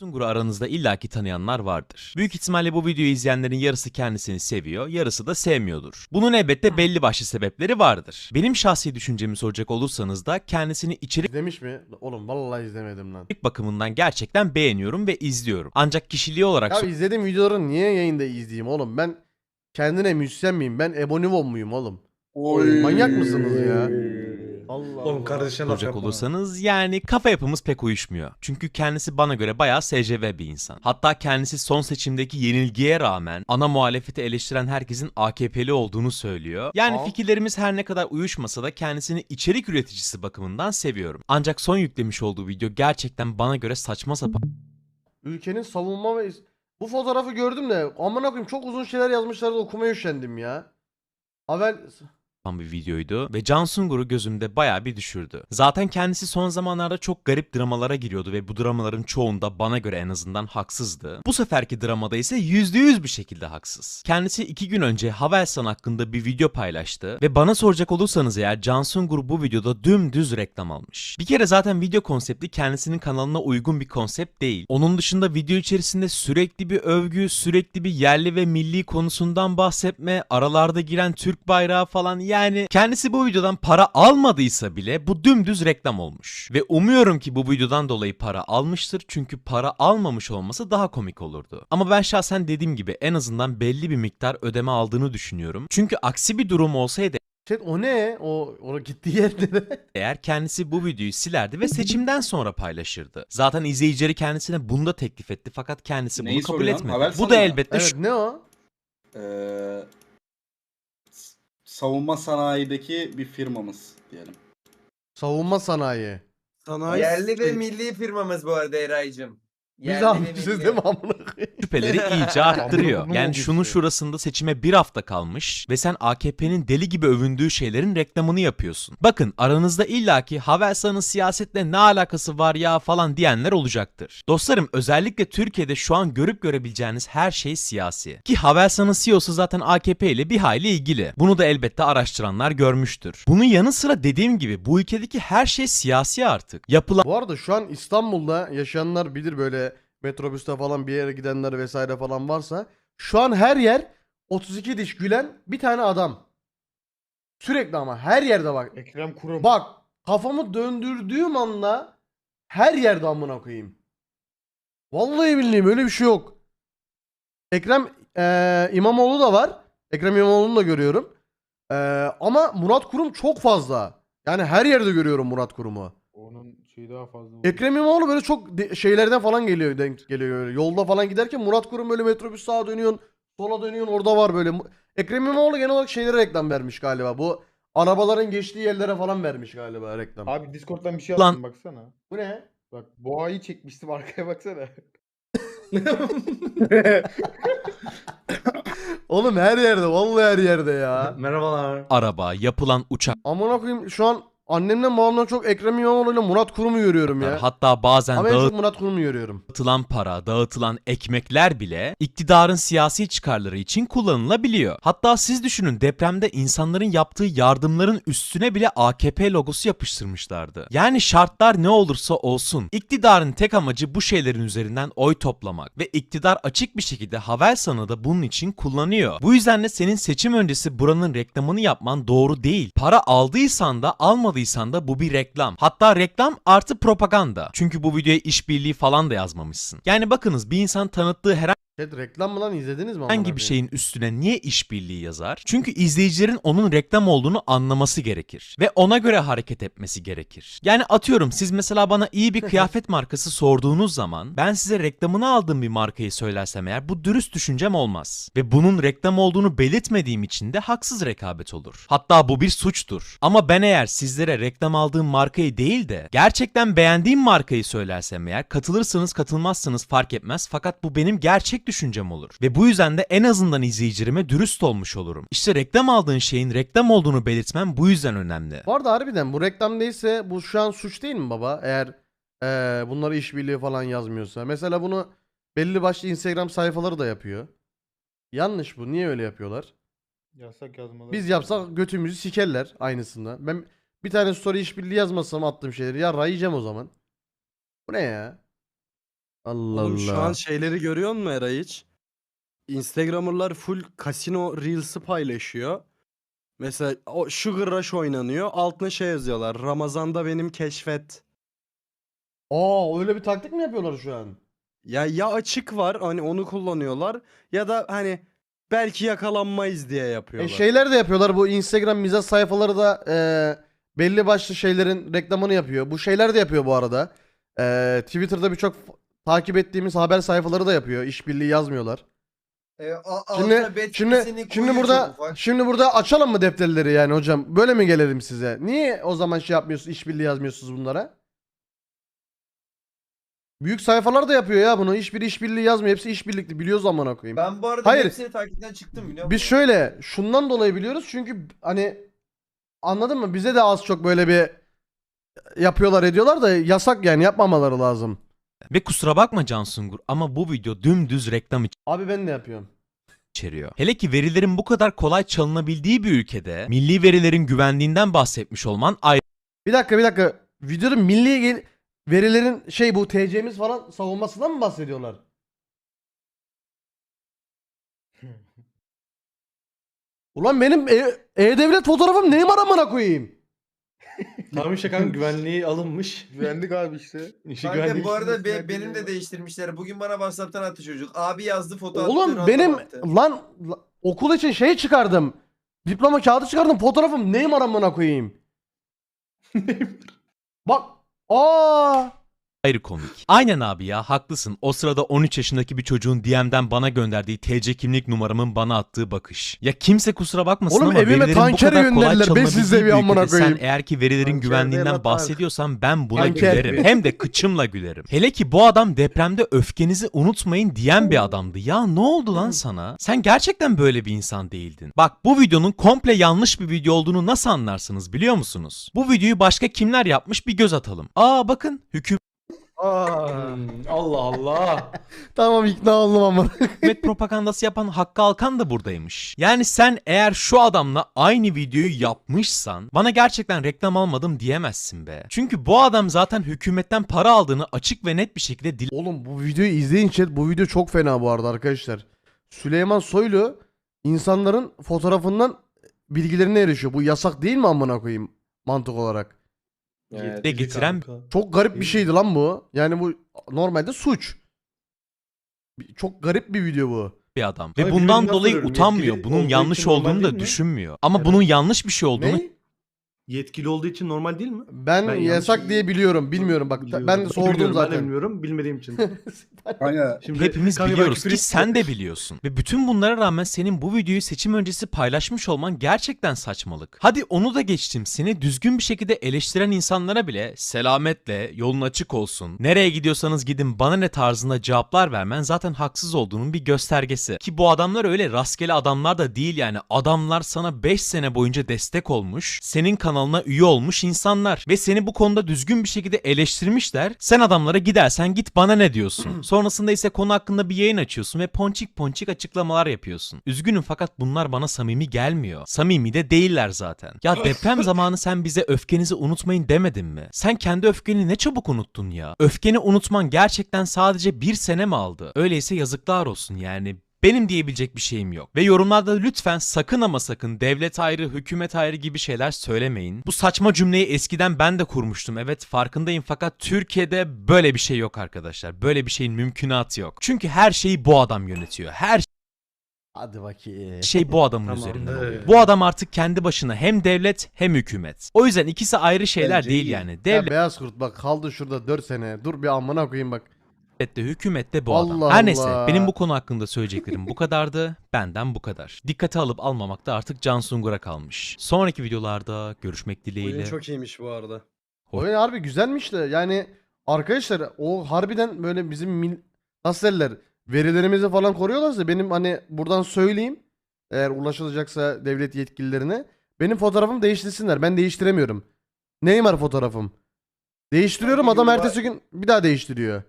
Sungur'u aranızda illaki tanıyanlar vardır. Büyük ihtimalle bu videoyu izleyenlerin yarısı kendisini seviyor, yarısı da sevmiyordur. Bunun elbette belli başlı sebepleri vardır. Benim şahsi düşüncemi soracak olursanız da kendisini içerik İzlemiş mi? Oğlum vallahi izlemedim lan. bakımından gerçekten beğeniyorum ve izliyorum. Ancak kişiliği olarak Ya izlediğim videoları niye yayında izleyeyim oğlum? Ben kendine müzisyen miyim? Ben Ebonivon muyum oğlum? Oy. Manyak mısınız ya? Allah Oğlum kardeşine laf yapma. olursanız yani kafa yapımız pek uyuşmuyor. Çünkü kendisi bana göre bayağı SCV bir insan. Hatta kendisi son seçimdeki yenilgiye rağmen ana muhalefeti eleştiren herkesin AKP'li olduğunu söylüyor. Yani Aa. fikirlerimiz her ne kadar uyuşmasa da kendisini içerik üreticisi bakımından seviyorum. Ancak son yüklemiş olduğu video gerçekten bana göre saçma sapan Ülkenin savunma ve... Bu fotoğrafı gördüm de amına koyayım çok uzun şeyler yazmışlar da okumaya üşendim ya. Haber... bir videoydu ve Can Sungur'u gözümde bayağı bir düşürdü. Zaten kendisi son zamanlarda çok garip dramalara giriyordu ve bu dramaların çoğunda bana göre en azından haksızdı. Bu seferki dramada ise %100 bir şekilde haksız. Kendisi iki gün önce Havelsan hakkında bir video paylaştı ve bana soracak olursanız eğer Can Sungur bu videoda dümdüz reklam almış. Bir kere zaten video konsepti kendisinin kanalına uygun bir konsept değil. Onun dışında video içerisinde sürekli bir övgü, sürekli bir yerli ve milli konusundan bahsetme, aralarda giren Türk bayrağı falan yani kendisi bu videodan para almadıysa bile bu dümdüz reklam olmuş. Ve umuyorum ki bu videodan dolayı para almıştır çünkü para almamış olması daha komik olurdu. Ama ben şahsen dediğim gibi en azından belli bir miktar ödeme aldığını düşünüyorum. Çünkü aksi bir durum olsaydı Chat o ne? O, o gittiği yerde eğer kendisi bu videoyu silerdi ve seçimden sonra paylaşırdı. Zaten izleyicileri kendisine bunu da teklif etti fakat kendisi bunu Neyi kabul soruyor lan? etmedi. Haber Bu da mı? elbette Evet ne o? Ee, savunma sanayideki bir firmamız diyelim. Savunma sanayi. Sanayi Yerli ve milli firmamız bu arada Eray'cım. Biz Yerli ve almışız milli. değil mi amına koyayım? Şüpheleri iyice arttırıyor. Yani şunun şurasında seçime bir hafta kalmış ve sen AKP'nin deli gibi övündüğü şeylerin reklamını yapıyorsun. Bakın aranızda illaki Havelsan'ın siyasetle ne alakası var ya falan diyenler olacaktır. Dostlarım özellikle Türkiye'de şu an görüp görebileceğiniz her şey siyasi. Ki Havelsan'ın CEO'su zaten AKP ile bir hayli ilgili. Bunu da elbette araştıranlar görmüştür. Bunun yanı sıra dediğim gibi bu ülkedeki her şey siyasi artık. Yapılan Bu arada şu an İstanbul'da yaşayanlar bilir böyle metrobüste falan bir yere gidenler vesaire falan varsa şu an her yer 32 diş gülen bir tane adam. Sürekli ama her yerde bak. Ekrem Kurum. Bak kafamı döndürdüğüm anda her yerde amına koyayım. Vallahi billahi öyle bir şey yok. Ekrem eee, İmamoğlu da var. Ekrem İmamoğlu'nu da görüyorum. Eee, ama Murat Kurum çok fazla. Yani her yerde görüyorum Murat Kurum'u. Onun şeyi daha fazla. Ekrem İmamoğlu böyle çok de- şeylerden falan geliyor denk geliyor böyle. Yolda falan giderken Murat Kurum böyle metrobüs sağa dönüyorsun, sola dönüyorsun orada var böyle. Ekrem İmamoğlu genel olarak şeylere reklam vermiş galiba. Bu arabaların geçtiği yerlere falan vermiş galiba reklam. Abi Discord'dan bir şey Lan- attım baksana. Bu ne? Bak boğayı çekmiştim arkaya baksana. Oğlum her yerde vallahi her yerde ya. Merhabalar. araba, yapılan uçak Amına koyayım şu an annemden babamdan çok Ekrem İmamoğlu ile Murat Kurum'u görüyorum ya. hatta bazen Ama en çok Murat Kurum'u görüyorum. dağıtılan para, dağıtılan ekmekler bile iktidarın siyasi çıkarları için kullanılabiliyor. Hatta siz düşünün depremde insanların yaptığı yardımların üstüne bile AKP logosu yapıştırmışlardı. Yani şartlar ne olursa olsun iktidarın tek amacı bu şeylerin üzerinden oy toplamak ve iktidar açık bir şekilde Havelsan'ı da bunun için kullanıyor. Bu yüzden de senin seçim öncesi buranın reklamını yapman doğru değil. Para aldıysan da almadıysan da bu bir reklam. Hatta reklam artı propaganda. Çünkü bu videoya işbirliği falan da yazmamışsın. Yani bakınız bir insan tanıttığı herhangi Chat reklam mı lan izlediniz mi? herhangi bir şeyin üstüne niye işbirliği yazar? Çünkü izleyicilerin onun reklam olduğunu anlaması gerekir ve ona göre hareket etmesi gerekir. Yani atıyorum siz mesela bana iyi bir kıyafet markası sorduğunuz zaman ben size reklamını aldığım bir markayı söylersem eğer bu dürüst düşüncem olmaz. Ve bunun reklam olduğunu belirtmediğim için de haksız rekabet olur. Hatta bu bir suçtur. Ama ben eğer sizlere reklam aldığım markayı değil de gerçekten beğendiğim markayı söylersem eğer katılırsanız katılmazsanız fark etmez fakat bu benim gerçek düşüncem olur. Ve bu yüzden de en azından izleyicilerime dürüst olmuş olurum. İşte reklam aldığın şeyin reklam olduğunu belirtmem bu yüzden önemli. Bu arada harbiden bu reklam değilse bu şu an suç değil mi baba? Eğer eee bunları işbirliği falan yazmıyorsa. Mesela bunu belli başlı Instagram sayfaları da yapıyor. Yanlış bu. Niye öyle yapıyorlar? Yasak yazmalar. Biz yapsak götümüzü sikerler aynısından. Ben bir tane story işbirliği yazmasam attığım şeyleri ya rayacağım o zaman. Bu ne ya? Allah Oğlum şu Allah. an şeyleri görüyor musun Eray hiç? Instagramer'lar full kasino reels'ı paylaşıyor. Mesela o Sugar Rush oynanıyor. Altına şey yazıyorlar. Ramazan'da benim keşfet. Aa öyle bir taktik mi yapıyorlar şu an? Ya ya açık var hani onu kullanıyorlar ya da hani belki yakalanmayız diye E yapıyorlar. şeyler de yapıyorlar bu Instagram mizah sayfaları da e, belli başlı şeylerin reklamını yapıyor. Bu şeyler de yapıyor bu arada. E, Twitter'da birçok f- takip ettiğimiz haber sayfaları da yapıyor. İşbirliği yazmıyorlar. A- Şimdi şimdi şimdi burada şimdi burada açalım mı defterleri yani hocam? Böyle mi gelelim size? Niye o zaman şey yapmıyorsunuz, işbirliği yazmıyorsunuz bunlara? Büyük sayfalar da yapıyor ya bunu. Hiçbir işbirliği yazmıyor. Hepsi işbirlikli. Biliyoruz amına koyayım. Ben bu arada Hayır. hepsini takipten çıktım biliyor musun? Biz şöyle şundan dolayı biliyoruz çünkü hani anladın mı? Bize de az çok böyle bir yapıyorlar ediyorlar da yasak yani yapmamaları lazım. Ve kusura bakma Can Sungur ama bu video dümdüz reklam Abi ben de yapıyorum. içeriyor. Hele ki verilerin bu kadar kolay çalınabildiği bir ülkede milli verilerin güvenliğinden bahsetmiş olman ayrı Bir dakika bir dakika. Videoda milli gel- verilerin şey bu TC'miz falan savunmasından mı bahsediyorlar? Ulan benim E- E-Devlet fotoğrafım neyim amına koyayım? Tamam işte kanka güvenliği alınmış. Güvendik abi işte. İşi Kanka güvenlik bu arada be- benim de değiştirmişler. Bugün bana WhatsApp'tan attı çocuk. Abi yazdı foto attı. Oğlum benim lan la- okul için şey çıkardım. Diploma kağıdı çıkardım. Fotoğrafım neyim amına koyayım? Bak. Aa! Ayrı komik. Aynen abi ya haklısın. O sırada 13 yaşındaki bir çocuğun DM'den bana gönderdiği TC kimlik numaramın bana attığı bakış. Ya kimse kusura bakmasın Oğlum ama evime verilerin bu tanker kadar kolay gönderdiler. çalınabildiği Beş size bir bir amına ülkede koyayım. Sen eğer ki verilerin Tanker güvenliğinden bahsediyorsan ben buna Tanker. gülerim. Hem de kıçımla gülerim. Hele ki bu adam depremde öfkenizi unutmayın diyen bir adamdı. Ya ne oldu lan sana? Sen gerçekten böyle bir insan değildin. Bak bu videonun komple yanlış bir video olduğunu nasıl anlarsınız biliyor musunuz? Bu videoyu başka kimler yapmış bir göz atalım. Aa bakın hükümet Aa. Hmm, Allah Allah. Tamam ikna oldum ama. hükümet propagandası yapan Hakkı Alkan da buradaymış. Yani sen eğer şu adamla aynı videoyu yapmışsan bana gerçekten reklam almadım diyemezsin be. Çünkü bu adam zaten hükümetten para aldığını açık ve net bir şekilde dile Oğlum bu videoyu izleyin chat. Bu video çok fena bu arada arkadaşlar. Süleyman Soylu insanların fotoğrafından bilgilerine erişiyor. Bu yasak değil mi amına koyayım mantık olarak? Evet, de getiren- kanka. Çok garip bir şeydi lan bu. Yani bu normalde suç. Bir- Çok garip bir video bu. bir adam. Ve bundan birbirinden dolayı utanmıyor. Yetkili Bunun olduğu yanlış için normal olduğunu da değil mi? düşünmüyor. Ama Evet. bunun yanlış bir şey olduğunu Ne? Yetkili olduğu için normal değil mi? Ben, Ben yasak diye biliyorum. Bilmiyorum bak. Biliyorum. Ben de sordum Biliyorum, Ben de zaten. bilmiyorum bilmediğim için. Kanka Şimdi Hepimiz kanka biliyoruz küfür ki sen de biliyorsun. Ve bütün bunlara rağmen senin bu videoyu seçim öncesi paylaşmış olman gerçekten saçmalık. Hadi onu da geçtim. Seni düzgün bir şekilde eleştiren insanlara bile selametle yolun açık olsun. Nereye gidiyorsanız gidin bana ne tarzında cevaplar vermen zaten haksız olduğunun bir göstergesi. Ki bu adamlar öyle rastgele adamlar da değil yani. Adamlar sana 5 sene boyunca destek olmuş, senin kanalına üye olmuş insanlar ve seni bu konuda düzgün bir şekilde eleştirmişler. Sen adamlara gidersen git bana ne diyorsun. Sonrasında ise konu hakkında bir yayın açıyorsun ve ponçik ponçik açıklamalar yapıyorsun. Üzgünüm fakat bunlar bana samimi gelmiyor. Samimi de değiller zaten. Ya deprem zamanı sen bize öfkenizi unutmayın demedin mi? Sen kendi öfkeni ne çabuk unuttun ya. Öfkeni unutman gerçekten sadece bir sene mi aldı? Öyleyse yazıklar olsun yani. Benim diyebilecek bir şeyim yok. Ve yorumlarda lütfen sakın ama sakın devlet ayrı, hükümet ayrı gibi şeyler söylemeyin. Bu saçma cümleyi eskiden ben de kurmuştum. Evet farkındayım fakat Türkiye'de böyle bir şey yok arkadaşlar. Böyle bir şeyin mümkünatı yok. Çünkü her şeyi bu adam yönetiyor. Her Hadi bakayım. şey bu adamın Tamam, üzerinden evet. Bu adam artık kendi başına hem devlet hem hükümet. O yüzden ikisi ayrı şeyler Bence değil iyi. yani. Ya Devlet beyaz kurt bak kaldı şurada 4 sene. Dur bir amına koyayım bak. De hükümet de bu adam. Allah Her neyse Allah. benim bu konu hakkında söyleyeceklerim bu kadardı. Benden bu kadar. Dikkate alıp almamak da artık Can Sungur'a kalmış. Sonraki videolarda görüşmek dileğiyle. Oyun çok iyiymiş bu arada. Oyun harbi güzelmiş de yani arkadaşlar o harbiden böyle bizim mil... nasıl derler verilerimizi falan koruyorlarsa benim hani buradan söyleyeyim eğer ulaşılacaksa devlet yetkililerine benim fotoğrafımı değiştirsinler ben değiştiremiyorum. Neymar fotoğrafım. Değiştiriyorum adam ertesi gün bir daha değiştiriyor.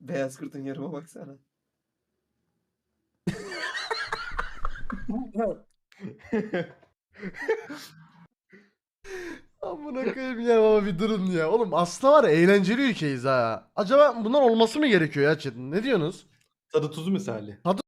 Beyaz kırtın yarıma baksana. Amına koyayım ya baba bir durun ya. Oğlum aslında var ya eğlenceli ülkeyiz ha. Acaba bunlar olması mı gerekiyor ya Çetin? Ne diyorsunuz? Tadı tuzu misali.